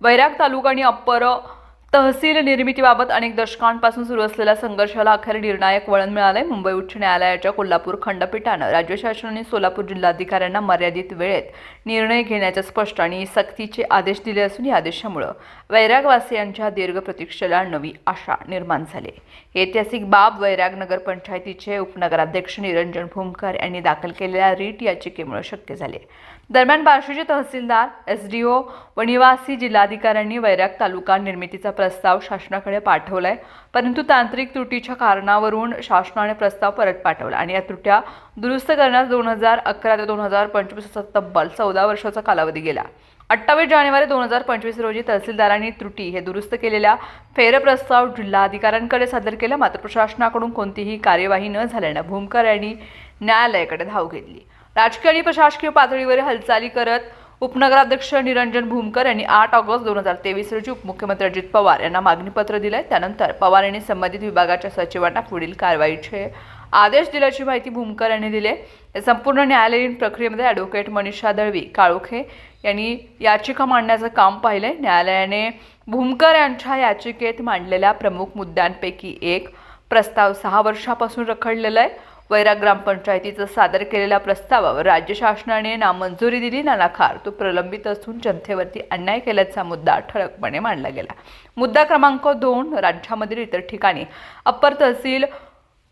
वैराग तालुका आणि अप्पर तहसील निर्मितीबाबत अनेक दशकांपासून सुरू असलेल्या संघर्षाला अखेर निर्णायक वळण मिळालंय. मुंबई उच्च न्यायालयाच्या कोल्हापूर खंडपीठानं राज्य शासनाने सोलापूर जिल्हाधिकाऱ्यांना मर्यादित वेळेत निर्णय घेण्याचे स्पष्ट आणि सक्तीचे आदेश दिले असून या आदेशामुळं वैरागवासियांच्या दीर्घ प्रतीक्षेला नवी आशा निर्माण झाली. ऐतिहासिक बाब वैराग नगर पंचायतीचे उपनगराध्यक्ष निरंजन भूमकर यांनी दाखल केलेल्या रीट याचिकेमुळे शक्य झाले. दरम्यान बार्शीचे तहसीलदार एस डी ओ व निवासी जिल्हाधिकाऱ्यांनी वैराग तालुका निर्मितीचा प्रस्ताव शासनाकडे पाठवलाय. परंतु तांत्रिक त्रुटीच्या कारणावरून शासनाने प्रस्ताव परत पाठवला आणि या त्रुट्या दुरुस्त करण्यास दोन हजार अकरा ते दोन हजार पंचवीस असा तब्बल चौदा वर्षाचा कालावधी गेला. अठ्ठावीस जानेवारी दोन हजार पंचवीस रोजी तहसीलदारांनी त्रुटी हे दुरुस्त केलेल्या फेरप्रस्ताव जिल्हाधिकाऱ्यांकडे सादर केला. मात्र प्रशासनाकडून कोणतीही कार्यवाही न झाल्यानं भूमकर यांनी न्यायालयाकडे धाव घेतली. राजकीय आणि प्रशासकीय पातळीवर हालचाली करत उपनगराध्यक्ष निरंजन भूमकर यांनी आठ ऑगस्ट दोन हजार तेवीस रोजी उपमुख्यमंत्री अजित पवार यांना मागणीपत्र दिलंय. त्यानंतर पवार यांनी संबंधित विभागाच्या सचिवांना पुढील कारवाईचे आदेश दिल्याची माहिती भूमकर यांनी दिली या संपूर्ण न्यायालयीन प्रक्रियेमध्ये ॲडव्होकेट मनीषा दळवी काळोखे यांनी याचिका मांडण्याचं काम पाहिलंय. न्यायालयाने भूमकर यांच्या याचिकेत मांडलेल्या प्रमुख मुद्द्यांपैकी एक प्रस्ताव सहा वर्षापासून रखडलेला आहे. वैराग ग्रामपंचायतीचं सादर केलेल्या प्रस्तावावर राज्य शासनाने नामंजुरी दिली. ना नकार तो प्रलंबित असून जनतेवरती अन्याय केल्याचा मुद्दा ठळकपणे मांडला गेला. मुद्दा क्रमांक दोन राज्यामधील इतर ठिकाणी. अप्पर तहसील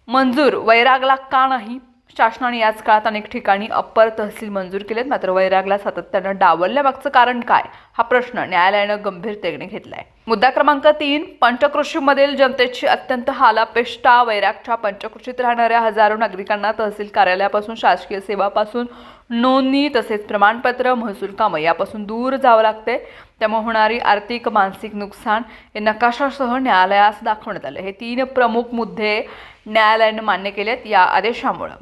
मंजूर वैरागला का नाही? शासनाने याच काळात अनेक ठिकाणी अप्पर तहसील मंजूर केलेत मात्र वैरागला सातत्यानं डावलल्यामागचं कारण काय? हा प्रश्न न्यायालयानं गंभीरतेने घेतला आहे मुद्दा क्रमांक तीन पंचकृषीमधील जनतेची अत्यंत हालापेष्टा वैरागच्या पंचकृषीत राहणाऱ्या हजारो नागरिकांना तहसील कार्यालयापासून शासकीय सेवापासून नोंदणी तसेच प्रमाणपत्र महसूल कामं यापासून दूर जावं लागते. त्यामुळे होणारी आर्थिक मानसिक नुकसान हे नकाशासह न्यायालयास दाखवण्यात आले. हे तीन प्रमुख मुद्दे न्यायालयानं मान्य केलेत या आदेशामुळं.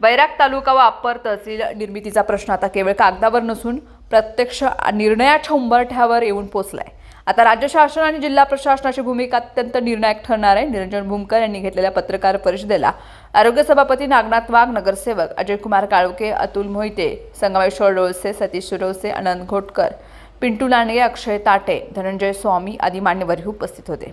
वैराग तालुका व अप्पर तहसील निर्मितीचा प्रश्न आता केवळ कागदावर नसून प्रत्यक्ष निर्णयाच्या उंबरठ्यावर येऊन पोचलाय. आता राज्य शासन आणि जिल्हा प्रशासनाची भूमिका अत्यंत निर्णायक ठरणार आहे. निरंजन भूमकर यांनी घेतलेल्या पत्रकार परिषदेला आरोग्य सभापती नागनाथ वाघ नगरसेवक अजयकुमार काळुके अतुल मोहिते संगमेश्वर डोळसे सतीश सुरवसे आनंद घोटकर पिंटू लांडगे अक्षय ताटे धनंजय स्वामी आदी मान्यवरही उपस्थित होते.